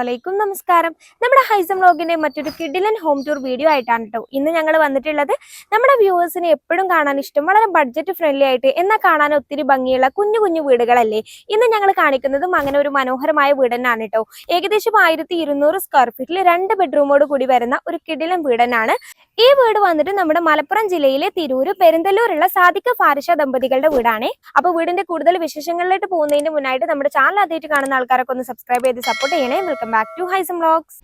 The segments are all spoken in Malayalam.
അലൈക്കും നമസ്കാരം. നമ്മുടെ ഹൈസം വ്ലോഗിന്റെ മറ്റൊരു കിഡിലൻ ഹോം ടൂർ വീഡിയോ ആയിട്ടാണ് കേട്ടോ ഇന്ന് ഞങ്ങൾ വന്നിട്ടുള്ളത്. നമ്മുടെ വ്യൂവേഴ്സിന് എപ്പോഴും കാണാൻ ഇഷ്ടം വളരെ ബഡ്ജറ്റ് ഫ്രണ്ട്ലി ആയിട്ട് എന്നാൽ കാണാൻ ഒത്തിരി ഭംഗിയുള്ള കുഞ്ഞു കുഞ്ഞു വീടുകളല്ലേ? ഇന്ന് ഞങ്ങൾ കാണിക്കുന്നതും അങ്ങനെ ഒരു മനോഹരമായ വീട് തന്നെയാണ് കേട്ടോ ഏകദേശം ആയിരത്തി ഇരുന്നൂറ് സ്ക്വയർ ഫീറ്റിൽ രണ്ട് ബെഡ്റൂമോട് കൂടി വരുന്ന ഒരു കിഡിലൻ വീട് തന്നെയാണ് ഈ വീട് വന്നിട്ട് നമ്മുടെ മലപ്പുറം ജില്ലയിലെ തിരൂര് പെരിന്തല്ലൂരുള്ള സാധിക്ക ഫാരിഷ ദമ്പതികളുടെ വീടാണ്. അപ്പൊ വീടിന്റെ കൂടുതൽ വിശേഷങ്ങളിലേക്ക് പോകുന്നതിന് മുന്നായിട്ട് നമ്മുടെ ചാനൽ ആദ്യമായിട്ട് കാണുന്ന ആൾക്കാരൊക്കെ ഒന്ന് സബ്സ്ക്രൈബ് ചെയ്ത് സപ്പോർട്ട് ചെയ്യണേ. Welcome back to Haisam vlogs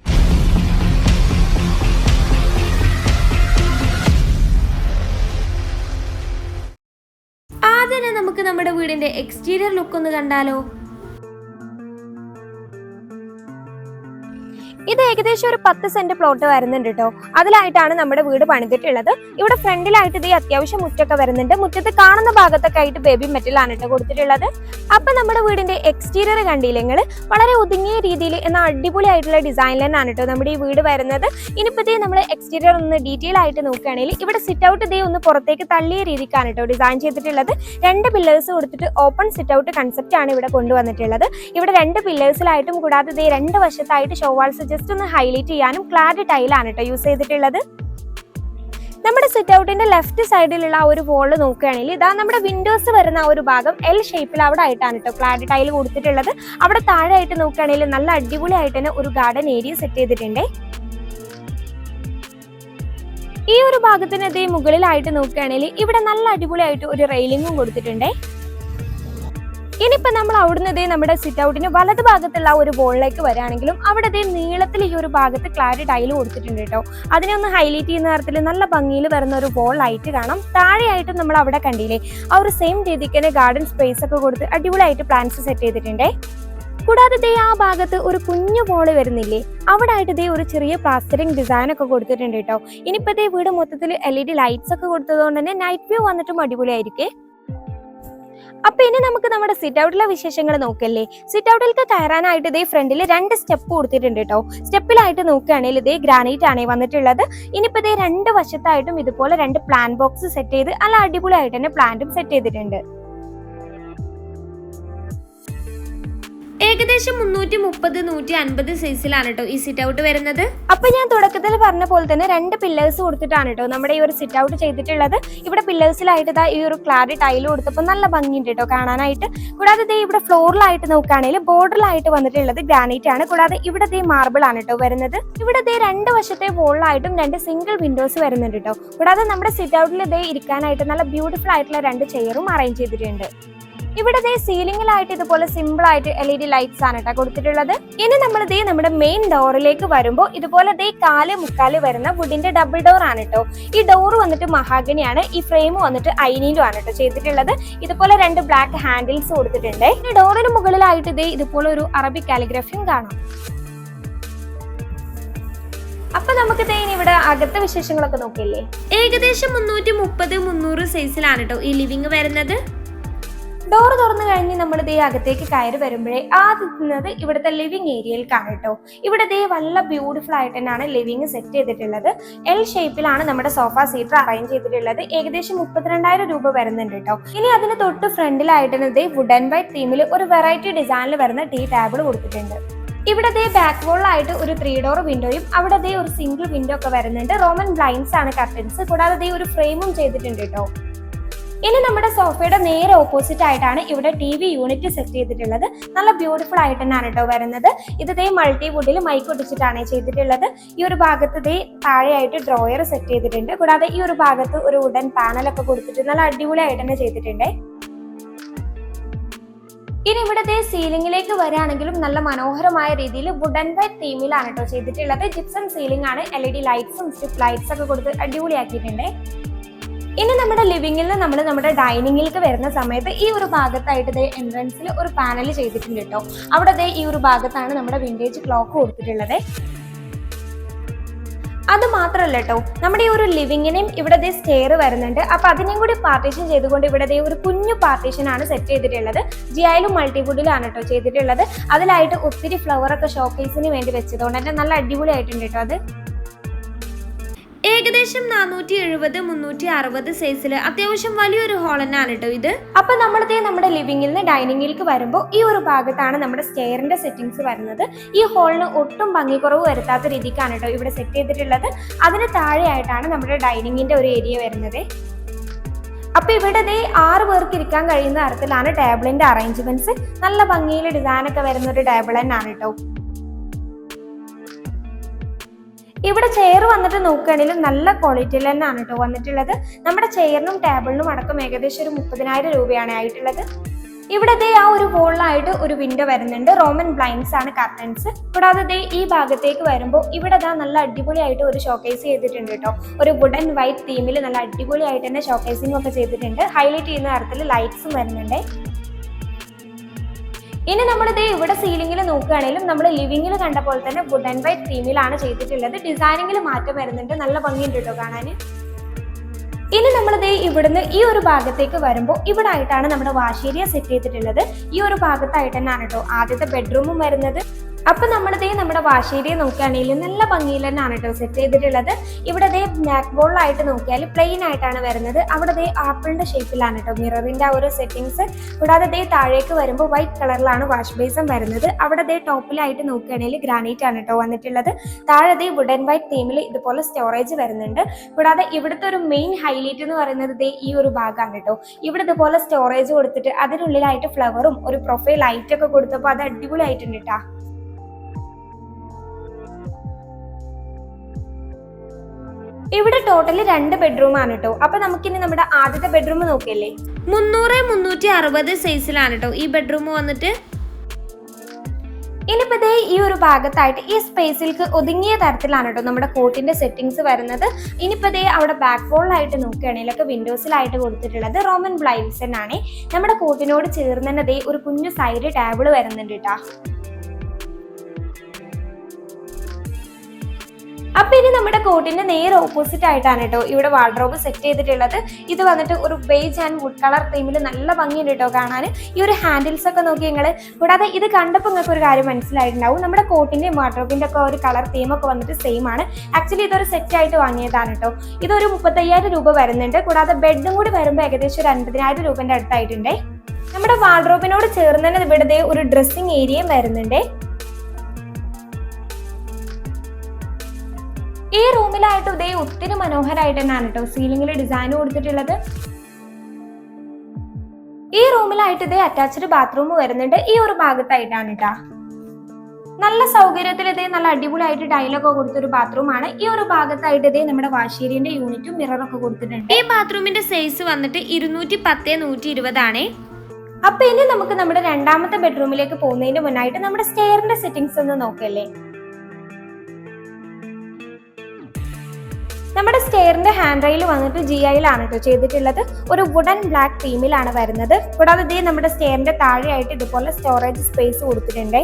ആദ്യം നമുക്ക് നമ്മുടെ വീടിന്റെ എക്സ്റ്റീരിയർ ലുക്ക് ഒന്ന് കണ്ടാലോ? ഇത് ഏകദേശം ഒരു പത്ത് സെന്റ് പ്ലോട്ട് വരുന്നുണ്ട് കേട്ടോ അതിലായിട്ടാണ് നമ്മുടെ വീട് പണിതിട്ടുള്ളത്. ഇവിടെ ഫ്രണ്ടിലായിട്ട് ഇത് അത്യാവശ്യം മുറ്റൊക്കെ വരുന്നുണ്ട്. മുറ്റത്ത് കാണുന്ന ഭാഗത്തൊക്കെ ആയിട്ട് ബേബി മെറ്റലാണ് കേട്ടോ കൊടുത്തിട്ടുള്ളത്. അപ്പൊ നമ്മുടെ വീടിന്റെ എക്സ്റ്റീരിയർ കണ്ടില്ലെങ്കിൽ വളരെ ഒതുങ്ങിയ രീതിയിൽ എന്നാൽ അടിപൊളിയായിട്ടുള്ള ഡിസൈനിൽ തന്നെയാണ് കേട്ടോ നമ്മുടെ ഈ വീട് വരുന്നത്. ഇനിയിപ്പത്തേ നമ്മൾ എക്സ്റ്റീരിയർ ഒന്ന് ഡീറ്റെയിൽ ആയിട്ട് നോക്കുകയാണെങ്കിൽ ഇവിടെ സിറ്റ് ഔട്ട് ഇതേ ഒന്ന് പുറത്തേക്ക് തള്ളിയ രീതിക്കാണ് കേട്ടോ ഡിസൈൻ ചെയ്തിട്ടുള്ളത്. രണ്ട് പില്ലേഴ്സ് കൊടുത്തിട്ട് ഓപ്പൺ സിറ്റ് ഔട്ട് കൺസെപ്റ്റ് ആണ് ഇവിടെ കൊണ്ടുവന്നിട്ടുള്ളത്. ഇവിടെ രണ്ട് പില്ലേഴ്സിലായിട്ടും കൂടാതെ ഇതേ രണ്ട് വശത്തായിട്ട് ഷോവാൾസ് ജസ്റ്റ് ഒന്ന് ഹൈലൈറ്റ് ചെയ്യാനും ക്ലാഡ് ടൈലാണ് കേട്ടോ യൂസ് ചെയ്തിട്ടുള്ളത്. നമ്മുടെ സിറ്റ് ഔട്ടിന്റെ ലെഫ്റ്റ് സൈഡിലുള്ള ആ ഒരു വോൾ നോക്കുകയാണെങ്കിൽ ഇതാ നമ്മുടെ വിൻഡോസ് വരുന്ന ആ ഒരു ഭാഗം എൽ ഷേപ്പിൽ അവിടെ ആയിട്ടാണ് കേട്ടോ ക്ലാഡ് ടൈൽ കൊടുത്തിട്ടുള്ളത്. അവിടെ താഴെയായിട്ട് നോക്കുകയാണെങ്കിൽ നല്ല അടിപൊളിയായിട്ട് തന്നെ ഒരു ഗാർഡൻ ഏരിയ സെറ്റ് ചെയ്തിട്ടുണ്ട്. ഈ ഒരു ഭാഗത്തിന് മുകളിലായിട്ട് നോക്കുകയാണെങ്കിൽ ഇവിടെ നല്ല അടിപൊളിയായിട്ട് ഒരു റെയിലിങ്ങും കൊടുത്തിട്ടുണ്ട്. ഇനിയിപ്പോ നമ്മൾ അവിടുന്ന് ഇതേ നമ്മുടെ സിറ്റ് ഔട്ടിന് വലത് ഭാഗത്തുള്ള ഒരു ബോളിലേക്ക് വരാണെങ്കിലും അവിടെ ഇതേ നീളത്തിൽ ഈ ഒരു ഭാഗത്ത് ക്ലാരി ടൈൽ കൊടുത്തിട്ടുണ്ട് കേട്ടോ അതിനെ ഒന്ന് ഹൈലൈറ്റ് ചെയ്യുന്ന തരത്തിൽ നല്ല ഭംഗിയിൽ വരുന്ന ഒരു ബോളായിട്ട് കാണാം. താഴെയായിട്ട് നമ്മൾ അവിടെ കണ്ടില്ലേ ആ ഒരു സെയിം രീതിക്ക് തന്നെ ഗാർഡൻ സ്പേസ് ഒക്കെ കൊടുത്ത് അടിപൊളിയായിട്ട് പ്ലാന്റ്സ് സെറ്റ് ചെയ്തിട്ടുണ്ട്. കൂടാതെ ദേ ആ ഭാഗത്ത് ഒരു കുഞ്ഞു ബോൾ വരുന്നില്ലേ അവിടെ ആയിട്ട് ദേ ഒരു ചെറിയ പ്ലാസ്റ്ററിംഗ് ഡിസൈൻ ഒക്കെ കൊടുത്തിട്ടുണ്ട് കേട്ടോ ഇനിയിപ്പോ ദേ വീട് മൊത്തത്തിൽ എൽ ഇ ഡി ലൈറ്റ്സ് ഒക്കെ കൊടുത്തതുകൊണ്ട് തന്നെ നൈറ്റ് വ്യൂ വന്നിട്ടും അടിപൊളിയായിരിക്കേ. അപ്പൊ ഇനി നമുക്ക് നമ്മുടെ സിറ്റ് ഔട്ടിലെ വിശേഷങ്ങൾ നോക്കല്ലേ? സിറ്റ് ഔട്ടിലേക്ക് കയറാനായിട്ട് ഇതേ ഫ്രണ്ടിൽ രണ്ട് സ്റ്റെപ്പ് കൊടുത്തിട്ടുണ്ട് കേട്ടോ സ്റ്റെപ്പിലായിട്ട് നോക്കുകയാണെങ്കിൽ ഇതേ ഗ്രാനൈറ്റ് ആണ് വന്നിട്ടുള്ളത്. ഇനിയിപ്പോ ഇതേ രണ്ട് വശത്തായിട്ടും ഇതുപോലെ രണ്ട് പ്ലാൻ ബോക്സ് സെറ്റ് ചെയ്ത് നല്ല അടിപൊളിയായിട്ട് തന്നെ പ്ലാന്റും സെറ്റ് ചെയ്തിട്ടുണ്ട്. ഏകദേശം മുന്നൂറ്റി മുപ്പത് നൂറ്റി അൻപത് സൈസിലാണ് കേട്ടോ ഈ സിറ്റ് ഔട്ട് വരുന്നത്. അപ്പൊ ഞാൻ തുടക്കത്തിൽ പറഞ്ഞ പോലെ തന്നെ രണ്ട് പില്ലേഴ്സ് കൊടുത്തിട്ടാണ് കേട്ടോ നമ്മുടെ ഈ ഒരു സിറ്റ് ഔട്ട് ചെയ്തിട്ടുള്ളത്. ഇവിടെ പില്ലേഴ്സിലായിട്ട് ഇതാ ഈ ഒരു ക്ലാരി ടൈൽ കൊടുത്തപ്പോൾ നല്ല ഭംഗിയുണ്ട് കേട്ടോ കാണാനായിട്ട്. കൂടാതെ ദേ ഇവിടെ ഫ്ലോറിലായിട്ട് നോക്കുകയാണെങ്കിൽ ബോർഡറിലായിട്ട് വന്നിട്ടുള്ളത് ഗ്രാനൈറ്റ് ആണ്. കൂടാതെ ഇവിടെ ദേ മാർബിൾ ആണ് കേട്ടോ വരുന്നത്. ഇവിടെ ദേ രണ്ട് വശത്തെ വോളിലായിട്ടും രണ്ട് സിംഗിൾ വിൻഡോസ് വരുന്നുണ്ട് കേട്ടോ കൂടാതെ നമ്മുടെ സിറ്റ് ഔട്ടിൽ ദേ ഇരിക്കാനായിട്ട് നല്ല ബ്യൂട്ടിഫുൾ ആയിട്ടുള്ള രണ്ട് ചെയറും അറേഞ്ച് ചെയ്തിട്ടുണ്ട്. ഇവിടെ ദേ സീലിംഗിലായിട്ട് ഇതുപോലെ സിമ്പിൾ ആയിട്ട് എൽ ഇ ഡി ലൈറ്റ്സ് ആണ് കേട്ടോ കൊടുത്തിട്ടുള്ളത്. ഇനി നമ്മൾ ദേ നമ്മുടെ മെയിൻ ഡോറിലേക്ക് വരുമ്പോൾ ഇതുപോലെ ദേ കാൽ മുക്കാൽ വരുന്ന വുഡിന്റെ ഡബിൾ ഡോർ ആണ് കേട്ടോ ഈ ഡോർ വന്നിട്ട് മഹാഗണിയാണ് ഈ ഫ്രെയിം വന്നിട്ട് ഐനീലും ആണ് കേട്ടോ ചെയ്തിട്ടുള്ളത്. ഇതുപോലെ രണ്ട് ബ്ലാക്ക് ഹാൻഡിൽസ് കൊടുത്തിട്ടുണ്ട്. ഈ ഡോറിന് മുകളിലായിട്ട് ദേ ഇതുപോലെ ഒരു അറബിക് കാലിഗ്രഫിയും കാണാം. അപ്പൊ നമുക്ക് ഇനി ഇവിടെ അകത്തെ വിശേഷങ്ങളൊക്കെ നോക്കില്ലേ ഏകദേശം മുന്നൂറ്റി മുപ്പത് മുന്നൂറ് സൈസിലാണ് കേട്ടോ ഈ ലിവിങ് വരുന്നത്. ഡോർ തുറന്നു കഴിഞ്ഞ് നമ്മൾ ദേ അകത്തേക്ക് കയറി വരുമ്പോഴേ ആദ്യത്തുന്നത് ഇവിടുത്തെ ലിവിങ് ഏരിയയിൽ കാണട്ടോ ഇവിടെ ദേ വല്ല ബ്യൂട്ടിഫുൾ ആയിട്ട് തന്നെയാണ് ലിവിങ് സെറ്റ് ചെയ്തിട്ടുള്ളത്. എൽ ഷേപ്പിലാണ് നമ്മുടെ സോഫ സീറ്റർ അറേഞ്ച് ചെയ്തിട്ടുള്ളത്. ഏകദേശം മുപ്പത്തിരണ്ടായിരം രൂപ വരുന്നുണ്ട് കേട്ടോ. ഇനി അതിന് തൊട്ട് ഫ്രണ്ടിലായിട്ട് ദേ വുഡൻ വൈറ്റ് തീമിൽ ഒരു വെറൈറ്റി ഡിസൈനിൽ വരുന്ന ടീ ടേബിൾ കൊടുത്തിട്ടുണ്ട്. ഇവിടെ ദേ ബാക്ക് വോളിലായിട്ട് ഒരു ത്രീ ഡോർ വിൻഡോയും അവിടെ ദേ ഒരു സിംഗിൾ വിൻഡോ ഒക്കെ വരുന്നുണ്ട്. റോമൻ ബ്ലൈൻഡ്സ് ആണ് കർട്ടൻസ് കൂടാതെ ദേ ഒരു ഫ്രെയിമും ചെയ്തിട്ടുണ്ട് കേട്ടോ. ഇനി നമ്മുടെ സോഫയുടെ നേരെ ഓപ്പോസിറ്റ് ആയിട്ടാണ് ഇവിടെ ടി വി യൂണിറ്റ് സെറ്റ് ചെയ്തിട്ടുള്ളത്. നല്ല ബ്യൂട്ടിഫുൾ ആയിട്ട് തന്നെയാണ് കേട്ടോ വരുന്നത്. ഇത് ദേ മൾട്ടി വുഡിൽ മൈക്ക് ഒട്ടിച്ചിട്ടാണ് ചെയ്തിട്ടുള്ളത്. ഈ ഒരു ഭാഗത്ത് ദേ താഴെയായിട്ട് ഡ്രോയർ സെറ്റ് ചെയ്തിട്ടുണ്ട്. കൂടാതെ ഈ ഒരു ഭാഗത്ത് ഒരു വുഡൻ പാനലൊക്കെ കൊടുത്തിട്ട് നല്ല അടിപൊളിയായിട്ട് തന്നെ ചെയ്തിട്ടുണ്ട്. ഇനി ഇവിടുത്തെ സീലിംഗിലേക്ക് വരികയാണെങ്കിലും നല്ല മനോഹരമായ രീതിയിൽ വുഡൻ വൈറ്റ് തീമിലാണ് കേട്ടോ ചെയ്തിട്ടുള്ളത്. ജിപ്സം സീലിംഗ് ആണ്. എൽ ഇ ഡി ലൈറ്റ്സും സ്റ്റിപ്പ് ലൈറ്റ്സ് ഒക്കെ കൊടുത്ത് അടിപൊളിയാക്കിയിട്ടുണ്ട്. ഇനി നമ്മുടെ ലിവിങ്ങിൽ നിന്ന് നമ്മൾ നമ്മുടെ ഡൈനിങ്ങിലേക്ക് വരുന്ന സമയത്ത് ഈ ഒരു ഭാഗത്തായിട്ട് ദേ എൻട്രൻസിൽ ഒരു പാനൽ ചെയ്തിട്ടുണ്ട് കേട്ടോ അവിടെ ദേ ഈ ഒരു ഭാഗത്താണ് നമ്മുടെ വിന്റേജ് ക്ലോക്ക് കൊടുത്തിട്ടുള്ളത്. അത് മാത്രമല്ല കേട്ടോ നമ്മുടെ ഈ ഒരു ലിവിങ്ങിനെയും ഇവിടെ ദേ സ്റ്റെയർ വരുന്നുണ്ട്. അപ്പൊ അതിനെയും കൂടി പാർട്ടീഷൻ ചെയ്തുകൊണ്ട് ഇവിടെ ദേ ഒരു കുഞ്ഞു പാർട്ടീഷൻ ആണ് സെറ്റ് ചെയ്തിട്ടുള്ളത്. ജിയായാലും മൾട്ടിവുഡിലാണ് കേട്ടോ ചെയ്തിട്ടുള്ളത്. അതിലായിട്ട് ഒത്തിരി ഫ്ലവർ ഒക്കെ ഷോക്കേസിന് വേണ്ടി വെച്ചതുകൊണ്ട് തന്നെ നല്ല അടിപൊളിയായിട്ടുണ്ട് കേട്ടോ അത്. ഏകദേശം നാനൂറ്റി എഴുപത് മുന്നൂറ്റി അറുപത് സൈസിൽ അത്യാവശ്യം വലിയൊരു ഹോൾ തന്നെയാണ് കേട്ടോ ഇത്. അപ്പൊ നമ്മളത്തെ നമ്മുടെ ലിവിംഗിൽ നിന്ന് ഡൈനിങ്ങിലേക്ക് വരുമ്പോൾ ഈ ഒരു ഭാഗത്താണ് നമ്മുടെ സ്റ്റെയറിന്റെ സെറ്റിംഗ്സ് വരുന്നത്. ഈ ഹോളിന് ഒട്ടും ഭംഗിക്കുറവ് വരുത്താത്ത രീതിക്കാണ് കേട്ടോ ഇവിടെ സെറ്റ് ചെയ്തിട്ടുള്ളത്. അതിന് താഴെയായിട്ടാണ് നമ്മുടെ ഡൈനിങ്ങിന്റെ ഒരു ഏരിയ വരുന്നത്. അപ്പൊ ഇവിടെ ദേ ആറ് പേർക്ക് ഇരിക്കാൻ കഴിയുന്ന തരത്തിലാണ് ടേബിളിന്റെ അറേഞ്ച്മെന്റ്സ്. നല്ല ഭംഗിയിൽ ഡിസൈൻ ഒക്കെ വരുന്ന ഒരു ടേബിൾ തന്നെയാണ് കേട്ടോ ഇവിടെ ചെയർ വന്നിട്ട് നോക്കുകയാണെങ്കിലും നല്ല ക്വാളിറ്റിയിൽ തന്നെയാണ് കേട്ടോ വന്നിട്ടുള്ളത്. നമ്മുടെ ചെയറിനും ടേബിളിനും അടക്കം ഏകദേശം ഒരു മുപ്പതിനായിരം രൂപയാണ് ആയിട്ടുള്ളത്. ഇവിടെ ദേ ആ ഒരു ഹോളിലായിട്ട് ഒരു വിൻഡോ വരുന്നുണ്ട്. റോമൻ ബ്ലൈൻഡ്സ് ആണ് കർട്ടൻസ് കൂടാതെ ദേ ഈ ഭാഗത്തേക്ക് വരുമ്പോൾ ഇവിടെ ദാ നല്ല അടിപൊളിയായിട്ട് ഒരു ഷോക്കേസ് ചെയ്തിട്ടുണ്ട് കേട്ടോ ഒരു വുഡൻ വൈറ്റ് തീമിൽ നല്ല അടിപൊളിയായിട്ട് തന്നെ ഷോക്കേസിംഗ് ഒക്കെ ചെയ്തിട്ടുണ്ട്. ഹൈലൈറ്റ് ചെയ്യുന്ന തരത്തിൽ ലൈറ്റ്സും വരുന്നുണ്ട്. ഇനി നമ്മളിത് ഇവിടെ സീലിംഗിൽ നോക്കുകയാണെങ്കിലും നമ്മൾ ലിവിംഗിൽ കണ്ട പോലെ തന്നെ വുഡ് ആൻഡ് വൈറ്റ് തീമിലാണ് ചെയ്തിട്ടുള്ളത്. ഡിസൈനിങ്ങിൽ മാറ്റം വരുന്നുണ്ട്. നല്ല ഭംഗിയുണ്ട് കേട്ടോ കാണാൻ. ഇനി നമ്മളിത് ഇവിടുന്ന് ഈ ഒരു ഭാഗത്തേക്ക് വരുമ്പോൾ ഇവിടെ ആയിട്ടാണ് നമ്മുടെ വാഷേരിയ സെറ്റ് ചെയ്തിട്ടുള്ളത്. ഈ ഒരു ഭാഗത്തായിട്ട് തന്നെയാണ് കേട്ടോ ആദ്യത്തെ ബെഡ്റൂമും വരുന്നത്. അപ്പൊ നമ്മുടെ ദേ നമ്മുടെ വാശേരിയെ നോക്കുകയാണെങ്കിൽ നല്ല ഭംഗിയിൽ തന്നെയാണ് കേട്ടോ സെറ്റ് ചെയ്തിട്ടുള്ളത്. ഇവിടെ ദേ ബ്ലാക്ക് ബോളിലായിട്ട് നോക്കിയാൽ പ്ലെയിൻ ആയിട്ടാണ് വരുന്നത്. അവിടെ ദേ ആപ്പിളിന്റെ ഷേപ്പിലാണ് കേട്ടോ മിററിന്റെ ആ ഒരു സെറ്റിങ്സ് കൂടാതെ ദേ താഴേക്ക് വരുമ്പോൾ വൈറ്റ് കളറിലാണ് വാഷ് ബേസും വരുന്നത്. അവിടെ ദേ ടോപ്പിലായിട്ട് നോക്കുകയാണെങ്കിൽ ഗ്രാനൈറ്റ് ആണ് കേട്ടോ വന്നിട്ടുള്ളത്. താഴെ ദേ വുഡൻ വൈറ്റ് തീമിൽ ഇതുപോലെ സ്റ്റോറേജ് വരുന്നുണ്ട്. കൂടാതെ ഇവിടുത്തെ ഒരു മെയിൻ ഹൈലൈറ്റ് എന്ന് പറയുന്നത് ദേ ഈ ഒരു ഭാഗമാണ് കേട്ടോ ഇവിടെ ഇതുപോലെ സ്റ്റോറേജ് കൊടുത്തിട്ട് അതിനുള്ളിലായിട്ട് ഫ്ലവറും ഒരു പ്രൊഫൈൽ ലൈറ്റ് ഒക്കെ കൊടുത്തപ്പോൾ അത് അടിപൊളിയായിട്ടുണ്ട് കേട്ടാ ഇവിടെ ടോട്ടലി രണ്ട് ബെഡ്റൂം ആണ് കേട്ടോ അപ്പൊ നമുക്കിനി നമ്മുടെ ആദ്യത്തെ ബെഡ്റൂം നോക്കിയല്ലേ? മുന്നൂറ് മുന്നൂറ്റി അറുപത് സൈസിലാണ് കേട്ടോ ഈ ബെഡ്റൂം വന്നിട്ട്. ഇനിയിപ്പോ ദേ ഈ ഒരു ഭാഗത്തായിട്ട് ഈ സ്പേസിലേക്ക് ഒതുങ്ങിയ തരത്തിലാണ് കേട്ടോ നമ്മുടെ കോട്ടിന്റെ സെറ്റിംഗ്സ് വരുന്നത്. ഇനിയിപ്പോ ദേ അവിടെ ബാക്ക് വോളിലായിട്ട് നോക്കുകയാണെങ്കിലൊക്കെ വിൻഡോസിലായിട്ട് കൊടുത്തിട്ടുള്ളത് റോമൻ ബ്ലൈൻഡ്സ് ആണ്. നമ്മുടെ കോട്ടിനോട് ചേർന്ന് തന്നെ ദേ ഒരു കുഞ്ഞു സൈഡ് ടേബിൾ വരുന്നുണ്ട് കേട്ടോ അപ്പൊ ഇനി നമ്മുടെ കോട്ടിന്റെ നേരെ ഓപ്പോസിറ്റ് ആയിട്ടാണ് കേട്ടോ ഇവിടെ വാർഡ്രോബ് സെറ്റ് ചെയ്തിട്ടുള്ളത്. ഇത് വന്നിട്ട് ഒരു ബേജ് ആൻഡ് വുഡ് കളർ തീമിൽ നല്ല ഭംഗിയുണ്ട് കേട്ടോ കാണാൻ. ഈ ഒരു ഹാൻഡിൽസ് ഒക്കെ നോക്കി നിങ്ങൾ കൂടാതെ ഇത് കണ്ടപ്പോൾ നിങ്ങൾക്ക് ഒരു കാര്യം മനസ്സിലായിട്ടുണ്ടാവും. നമ്മുടെ കോട്ടിന്റെ വാർഡ്രോബിന്റെ ഒക്കെ ഒരു കളർ തീമൊക്കെ വന്നിട്ട് സെയിം ആണ്. ആക്ച്വലി ഇതൊരു സെറ്റ് ആയിട്ട് വാങ്ങിയതാണ് കേട്ടോ. ഇതൊരു മുപ്പത്തയ്യായിരം രൂപ വരുന്നുണ്ട്. കൂടാതെ ബെഡും കൂടി വരുമ്പോൾ ഏകദേശം ഒരു അൻപതിനായിരം രൂപന്റെ അടുത്തായിട്ടുണ്ടേ. നമ്മുടെ വാർഡ്രോബിനോട് ചേർന്ന് തന്നെ ഇവിടെ ഒരു ഡ്രസ്സിംഗ് ഏരിയയും വരുന്നുണ്ടേ. റൂമിലായിട്ട് ഇതേ ഒത്തിരി മനോഹരമായിട്ട് തന്നെയാണ് കേട്ടോ സീലിംഗിൽ ഡിസൈൻ കൊടുത്തിട്ടുള്ളത്. ഈ റൂമിലായിട്ട് ഇതേ അറ്റാച്ച്ഡ് ബാത്റൂം വരുന്നുണ്ട്. ഈ ഒരു ഭാഗത്തായിട്ടാണ് കേട്ടാ നല്ല സൗകര്യത്തിൽ ഇതേ നല്ല അടിപൊളിയായിട്ട് ടൈലൊക്കെ കൊടുത്തൊരു ബാത്റൂം ആണ് ഈ ഒരു ഭാഗത്തായിട്ട് ഇതേ നമ്മുടെ വാശേരിന്റെ യൂണിറ്റും മിററൊക്കെ കൊടുത്തിട്ടുണ്ട്. ഈ ബാത്റൂമിന്റെ സൈസ് വന്നിട്ട് ഇരുന്നൂറ്റി പത്ത് നൂറ്റി ഇരുപതാണേ അപ്പൊ ഇനി നമുക്ക് നമ്മുടെ രണ്ടാമത്തെ ബെഡ്റൂമിലേക്ക് പോകുന്നതിന് മുന്നായിട്ട് നമ്മുടെ സ്റ്റെയറിന്റെ സെറ്റിംഗ്സ് ഒന്ന് നോക്കല്ലേ? നമ്മുടെ സ്റ്റെയറിന്റെ ഹാൻഡ് റെയിൽ വന്നിട്ട് ജി ഐയിലാണ് കേട്ടോ ചെയ്തിട്ടുള്ളത്. ഒരു വുഡൻ ബ്ലാക്ക് തീമിലാണ് വരുന്നത്. കൂടാതെ ഇതേ നമ്മുടെ സ്റ്റെയറിന്റെ താഴെയായിട്ട് ഇതുപോലെ സ്റ്റോറേജ് സ്പേസ് കൊടുത്തിട്ടുണ്ട്.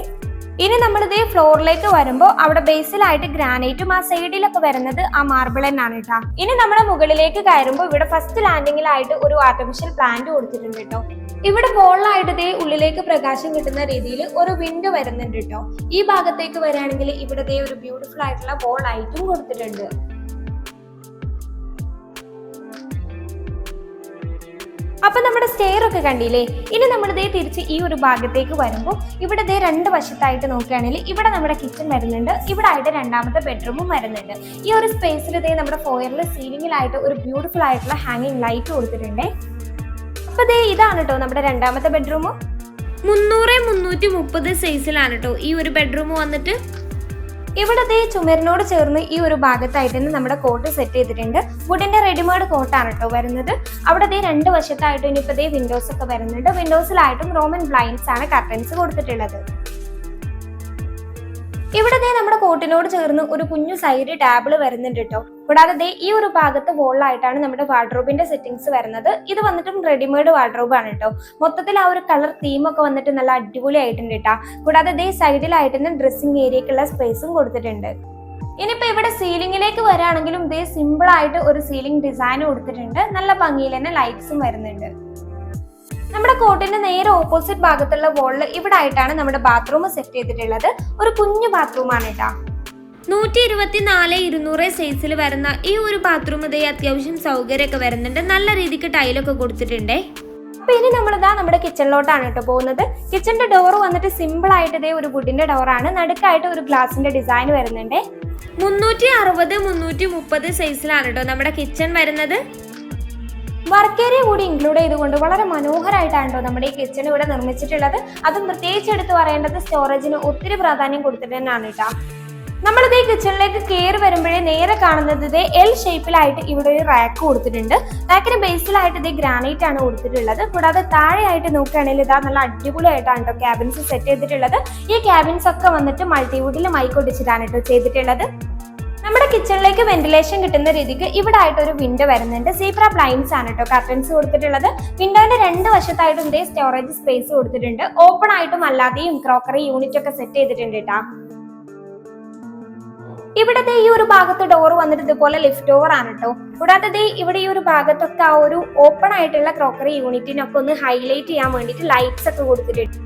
ഇനി നമ്മൾ ഇതേ ഫ്ലോറിലേക്ക് വരുമ്പോൾ അവിടെ ബേസിലായിട്ട് ഗ്രാനൈറ്റും ആ സൈഡിലൊക്കെ വരുന്നത് ആ മാർബിൾ തന്നെയാണ് കേട്ടോ ഇനി നമ്മുടെ മുകളിലേക്ക് കയറുമ്പോൾ ഇവിടെ ഫസ്റ്റ് ലാൻഡിങ്ങിലായിട്ട് ഒരു ആർട്ടിഫിഷ്യൽ പ്ലാന്റ് കൊടുത്തിട്ടുണ്ട് കേട്ടോ ഇവിടെ ബോളിലായിട്ട് ഇതേ ഉള്ളിലേക്ക് പ്രകാശം കിട്ടുന്ന രീതിയിൽ ഒരു വിൻഡോ വരുന്നുണ്ട് കേട്ടോ ഈ ഭാഗത്തേക്ക് വരികയാണെങ്കിൽ ഇവിടെ ഒരു ബ്യൂട്ടിഫുൾ ആയിട്ടുള്ള ബോൾ ലൈറ്റും കൊടുത്തിട്ടുണ്ട്. അപ്പൊ നമ്മുടെ സ്റ്റെയർ ഒക്കെ കണ്ടില്ലേ? ഇനി നമ്മൾ ദേ തിരിച്ച് ഈ ഒരു ഭാഗത്തേക്ക് വരുമ്പോൾ ഇവിടെ ദേ രണ്ട് വശത്തായിട്ട് നോക്കുകയാണെങ്കിൽ ഇവിടെ നമ്മുടെ കിച്ചൺ വരുന്നുണ്ട് ഇവിടെ ആയിട്ട് രണ്ടാമത്തെ ബെഡ്റൂമും വരുന്നുണ്ട്. ഈ ഒരു സ്പേസിൽ ദേ നമ്മുടെ ഫോയറിൽ സീലിംഗിലായിട്ട് ഒരു ബ്യൂട്ടിഫുൾ ആയിട്ടുള്ള ഹാങ്ങിങ് ലൈറ്റ് കൊടുത്തിട്ടുണ്ടേ. അപ്പൊ ദേ ഇതാണ് കേട്ടോ നമ്മുടെ രണ്ടാമത്തെ ബെഡ്റൂം മുന്നൂറ് മുന്നൂറ്റി മുപ്പത് സൈസിലാണ് കേട്ടോ ഈ ഒരു ബെഡ്റൂം വന്നിട്ട്. ഇവിടെ ദേ ചുമരിനോട് ചേർന്ന് ഈ ഒരു ഭാഗത്തായിട്ട് തന്നെ നമ്മുടെ കോട്ട് സെറ്റ് ചെയ്തിട്ടുണ്ട്. വുഡിന്റെ റെഡിമെയ്ഡ് കോട്ടാണ് കേട്ടോ വരുന്നത്. അവിടെ ദേ രണ്ട് വശത്തായിട്ടും ഇനിയിപ്പോ ദേ വിൻഡോസ് ഒക്കെ വരുന്നുണ്ട്. വിൻഡോസിലായിട്ടും റോമൻ ബ്ലൈൻഡ്സ് ആണ് കർട്ടൻസ് കൊടുത്തിട്ടുള്ളത്. ഇവിടെ ദേ നമ്മുടെ കോട്ടിനോട് ചേർന്ന് ഒരു കുഞ്ഞു സൈഡ് ടാബിൾ വരുന്നുണ്ട് കേട്ടോ കൂടാതെ ദേ ഈ ഒരു ഭാഗത്ത് വോളിലായിട്ടാണ് നമ്മുടെ വാർഡ്രോബിന്റെ സെറ്റിംഗ്സ് വരുന്നത്. ഇത് വന്നിട്ടും റെഡിമെയ്ഡ് വാർഡ്രോബ് ആണ് കേട്ടോ മൊത്തത്തിൽ ആ ഒരു കളർ തീം ഒക്കെ വന്നിട്ട് നല്ല അടിപൊളി ആയിട്ടുണ്ട് കേട്ടോ കൂടാതെ ദേ സൈഡിലായിട്ട് തന്നെ ഡ്രസ്സിംഗ് ഏരിയക്കുള്ള സ്പേസും കൊടുത്തിട്ടുണ്ട്. ഇനിയിപ്പോ ഇവിടെ സീലിംഗിലേക്ക് വരാണെങ്കിലും ദേ സിമ്പിൾ ആയിട്ട് ഒരു സീലിംഗ് ഡിസൈൻ കൊടുത്തിട്ടുണ്ട്. നല്ല ഭംഗിയിൽ തന്നെ ലൈറ്റ്സും വരുന്നുണ്ട്. നമ്മുടെ കോട്ടിന്റെ നേരെ ഓപ്പോസിറ്റ് ഭാഗത്തുള്ള വോളിൽ ഇവിടെ ആയിട്ടാണ് നമ്മുടെ ബാത്റൂം സെറ്റ് ചെയ്തിട്ടുള്ളത്. ഒരു കുഞ്ഞു ബാത്റൂം ആണ് കേട്ടോ നൂറ്റി ഇരുപത്തിനാല് ഇരുന്നൂറ് സൈസിൽ വരുന്ന ഈ ഒരു ബാത്റൂം ഇതേ അത്യാവശ്യം സൗകര്യമൊക്കെ വരുന്നുണ്ട്. നല്ല രീതിക്ക് ടൈലൊക്കെ കൊടുത്തിട്ടുണ്ടേ. അപ്പൊ ഇനി നമ്മളിതാ നമ്മുടെ കിച്ചണിലോട്ടാണ് കേട്ടോ പോകുന്നത്. കിച്ചണിന്റെ ഡോർ വന്നിട്ട് സിമ്പിൾ ആയിട്ട് ഇതേ ഒരു വുഡിന്റെ ഡോറാണ് നടുക്കായിട്ട് ഒരു ഗ്ലാസിന്റെ ഡിസൈൻ വരുന്നുണ്ട്. മുന്നൂറ്റി അറുപത് മുന്നൂറ്റി മുപ്പത് സൈസിലാണ് കേട്ടോ നമ്മുടെ കിച്ചൺ വരുന്നത്. വർക്ക് ഏരിയ കൂടി ഇൻക്ലൂഡ് ചെയ്തുകൊണ്ട് വളരെ മനോഹരമായിട്ടാണ് കേട്ടോ നമ്മുടെ ഈ കിച്ചൺ ഇവിടെ നിർമ്മിച്ചിട്ടുള്ളത്. അതും പ്രത്യേകിച്ച് എടുത്ത് പറയേണ്ടത് സ്റ്റോറേജിന് ഒത്തിരി പ്രാധാന്യം കൊടുത്തിട്ട് തന്നെയാണ് കേട്ടോ. നമ്മളിത് ഈ കിച്ചണിലേക്ക് കയറി വരുമ്പോഴേ നേരെ കാണുന്നത് ഇതേ എൽ ഷേപ്പിലായിട്ട് ഇവിടെ ഒരു റാക്ക് കൊടുത്തിട്ടുണ്ട്. റാക്കിന് ബേസിലായിട്ട് ഇതേ ഗ്രാനൈറ്റ് ആണ് കൊടുത്തിട്ടുള്ളത്. കൂടാതെ താഴെയായിട്ട് നോക്കുകയാണെങ്കിൽ ഇതാ നല്ല അടിപൊളിയായിട്ടാണ് കേട്ടോ ക്യാബിൻസ് സെറ്റ് ചെയ്തിട്ടുള്ളത്. ഈ ക്യാബിൻസ് ഒക്കെ വന്നിട്ട് മൾട്ടിവുഡിൽ മൈക്കൊടിച്ചിട്ടാണ് കേട്ടോ ചെയ്തിട്ടുള്ളത്. നമ്മുടെ കിച്ചണിലേക്ക് വെന്റിലേഷൻ കിട്ടുന്ന രീതിക്ക് ഇവിടെ ആയിട്ട് ഒരു വിൻഡോ വരുന്നുണ്ട്. സീബ്ര ബ്ലൈൻസ് ആണ് കേട്ടോ കർട്ടൻസ് കൊടുത്തിട്ടുള്ളത്. വിൻഡോന്റെ രണ്ട് വശത്തായിട്ടും ഇതേ സ്റ്റോറേജ് സ്പേസ് കൊടുത്തിട്ടുണ്ട്. ഓപ്പൺ ആയിട്ടും അല്ലാതെയും ക്രോക്കറി യൂണിറ്റ് ഒക്കെ സെറ്റ് ചെയ്തിട്ടുണ്ട് കേട്ടോ ഇവിടത്തെ ഈ ഒരു ഭാഗത്ത് ഡോർ വന്നിട്ട് ഇതുപോലെ ലിഫ്റ്റ് ഓവർ ആണ് കേട്ടോ കൂടാതെ ഇവിടെ ഈ ഒരു ഭാഗത്തൊക്കെ ആ ഒരു ഓപ്പൺ ആയിട്ടുള്ള ക്രോക്കറി യൂണിറ്റിനൊക്കെ ഒന്ന് ഹൈലൈറ്റ് ചെയ്യാൻ വേണ്ടിയിട്ട് ലൈറ്റ്സ് ഒക്കെ കൊടുത്തിട്ടുണ്ട്.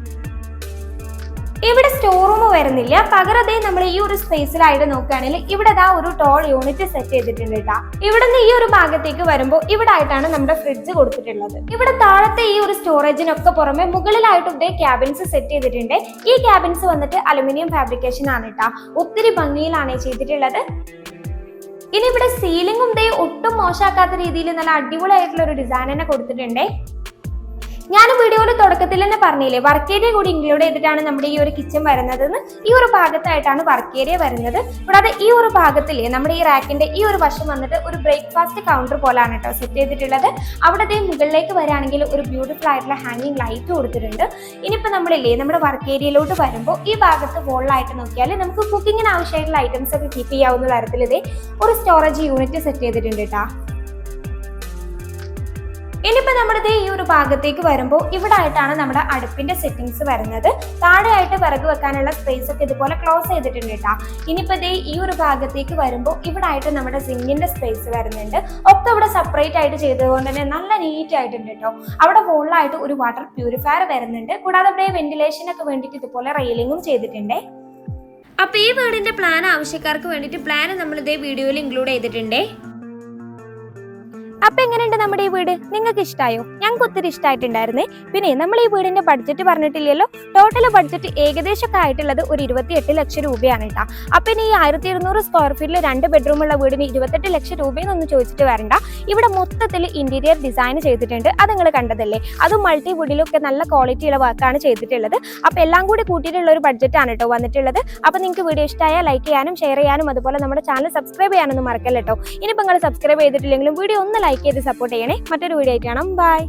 ഇവിടെ സ്റ്റോർ റൂം വരുന്നില്ല. പകരം അതേ നമ്മൾ ഈ ഒരു സ്പേസിലായിട്ട് നോക്കുകയാണെങ്കിൽ ഇവിടെ ദാ ഒരു ടോൾ യൂണിറ്റ് സെറ്റ് ചെയ്തിട്ടുണ്ട് കേട്ടോ ഇവിടെ നിന്ന് ഈ ഒരു ഭാഗത്തേക്ക് വരുമ്പോൾ ഇവിടെ ആയിട്ടാണ് നമ്മുടെ ഫ്രിഡ്ജ് കൊടുത്തിട്ടുള്ളത്. ഇവിടെ താഴത്തെ ഈ ഒരു സ്റ്റോറേജിനൊക്കെ പുറമെ മുകളിലായിട്ട് ഇതേ ക്യാബിൻസ് സെറ്റ് ചെയ്തിട്ടുണ്ട്. ഈ ക്യാബിൻസ് വന്നിട്ട് അലുമിനിയം ഫാബ്രിക്കേഷൻ ആണ് കേട്ടോ ഒത്തിരി ഭംഗിയിലാണ് ചെയ്തിട്ടുള്ളത്. ഇനി ഇവിടെ സീലിംഗും ദേ ഒട്ടും മോശമാക്കാത്ത രീതിയിൽ നല്ല അടിപൊളിയായിട്ടുള്ള ഒരു ഡിസൈൻ തന്നെ കൊടുത്തിട്ടുണ്ടേ. ഞാൻ വീഡിയോയുടെ തുടക്കത്തിൽ തന്നെ പറഞ്ഞില്ലേ വർക്ക് ഏരിയ കൂടി ഇൻക്ലൂഡ് ചെയ്തിട്ടാണ് നമ്മുടെ ഈ ഒരു കിച്ചൺ വരുന്നതെന്ന് ഈ ഒരു ഭാഗത്തായിട്ടാണ് വർക്ക് ഏരിയ വരുന്നത്. കൂടാതെ ഈ ഒരു ഭാഗത്തില്ലേ നമ്മുടെ ഈ റാക്കിന്റെ ഈ ഒരു വശം വന്നിട്ട് ഒരു ബ്രേക്ക്ഫാസ്റ്റ് കൗണ്ടർ പോലാണ് കേട്ടോ സെറ്റ് ചെയ്തിട്ടുള്ളത്. അവിടെ ദേ മുകളിലേക്ക് വരാണെങ്കിൽ ഒരു ബ്യൂട്ടിഫുൾ ആയിട്ടുള്ള ഹാങ്ങിങ് ലൈറ്റ് കൊടുത്തിട്ടുണ്ട്. ഇനിയിപ്പോൾ നമ്മളില്ലേ നമ്മുടെ വർക്ക് ഏരിയയിലോട്ട് വരുമ്പോൾ ഈ ഭാഗത്ത് വോളിലായിട്ട് നോക്കിയാൽ നമുക്ക് കുക്കിങ്ങിന് ആവശ്യമായിട്ടുള്ള ഐറ്റംസ് ഒക്കെ കീപ്പ് ചെയ്യാവുന്ന തരത്തിൽ ഇതേ ഒരു സ്റ്റോറേജ് യൂണിറ്റ് സെറ്റ് ചെയ്തിട്ടുണ്ട് കേട്ടോ ഇനിയിപ്പോ നമ്മുടെ ഈ ഒരു ഭാഗത്തേക്ക് വരുമ്പോൾ ഇവിടെ ആയിട്ടാണ് നമ്മുടെ അടുപ്പിന്റെ സെറ്റിംഗ്സ് വരുന്നത്. താഴെയായിട്ട് വിറക് വെക്കാനുള്ള സ്പേസ് ഒക്കെ ഇതുപോലെ ക്ലോസ് ചെയ്തിട്ടുണ്ട് കേട്ടോ ഇനിയിപ്പോ ദേ ഈ ഒരു ഭാഗത്തേക്ക് വരുമ്പോൾ ഇവിടെ ആയിട്ട് നമ്മുടെ സിങ്ങിന്റെ സ്പേസ് വരുന്നുണ്ട്. ഒക്കെ ഇവിടെ സെപ്പറേറ്റ് ആയിട്ട് ചെയ്തതുകൊണ്ട് തന്നെ നല്ല നീറ്റ് ആയിട്ടുണ്ട് കേട്ടോ അവിടെ മുകളിലായിട്ട് ഒരു വാട്ടർ പ്യൂരിഫയർ വരുന്നുണ്ട്. കൂടാതെ ഇവിടെ വെന്റിലേഷനൊക്കെ വേണ്ടിയിട്ട് ഇതുപോലെ റെയിലിങ്ങും ചെയ്തിട്ടുണ്ട്. അപ്പൊ ഈ വീടിന്റെ പ്ലാൻ ആവശ്യക്കാർക്ക് വേണ്ടിയിട്ട് പ്ലാൻ നമ്മൾ ഇതേ വീഡിയോയിൽ ഇൻക്ലൂഡ് ചെയ്തിട്ടുണ്ടേ. അപ്പൊ എങ്ങനെയുണ്ട് നമ്മുടെ ഈ വീട്? നിങ്ങൾക്ക് ഇഷ്ടമായോ ഞങ്ങൾക്ക് ഒത്തിരി ഇഷ്ടമായിട്ടുണ്ടായിരുന്നേ പിന്നെ നമ്മൾ ഈ വീടിന്റെ ബഡ്ജറ്റ് പറഞ്ഞിട്ടില്ലല്ലോ. ടോട്ടൽ ബഡ്ജറ്റ് ഏകദേശമൊക്കെ ആയിട്ടുള്ളത് ഒരു ഇരുപത്തിയെട്ട് ലക്ഷം രൂപയാണ് കേട്ടോ അപ്പൊ ഇനി ഈ ആയിരത്തി ഇരുന്നൂറ് സ്ക്വയർ ഫീറ്റിൽ രണ്ട് ബെഡ്റൂം ഉള്ള വീടിന് ഇരുപത്തെട്ട് ലക്ഷം രൂപയെന്നൊന്നും ചോദിച്ചിട്ട് വരണ്ട. ഇവിടെ മൊത്തത്തിൽ ഇന്റീരിയർ ഡിസൈൻ ചെയ്തിട്ടുണ്ട്. അത് നിങ്ങൾ കണ്ടതല്ലേ? അത് മൾട്ടി വുഡിലൊക്കെ നല്ല ക്വാളിറ്റിയുള്ള വർക്കാണ് ചെയ്തിട്ടുള്ളത്. അപ്പൊ എല്ലാം കൂടി കൂട്ടിയിട്ടുള്ള ഒരു ബഡ്ജറ്റാണ് കേട്ടോ വന്നിട്ടുള്ളത്. അപ്പൊ നിങ്ങൾക്ക് വീഡിയോ ഇഷ്ടമായാൽ ലൈക്ക് ചെയ്യാനും ഷെയർ ചെയ്യാനും അതുപോലെ നമ്മുടെ ചാനൽ സബ്സ്ക്രൈബ് ചെയ്യാനൊന്നും മറക്കല്ലോ ഇനിയിപ്പോൾ നിങ്ങൾ സബ്സ്ക്രൈബ് ചെയ്തിട്ടില്ലെങ്കിലും വീഡിയോ ഒന്ന് ലൈക്ക് ചെയ്ത് സപ്പോർട്ട് ചെയ്യണേ. മറ്റൊരു വീഡിയോ ആയിട്ട് കാണാം. ബൈ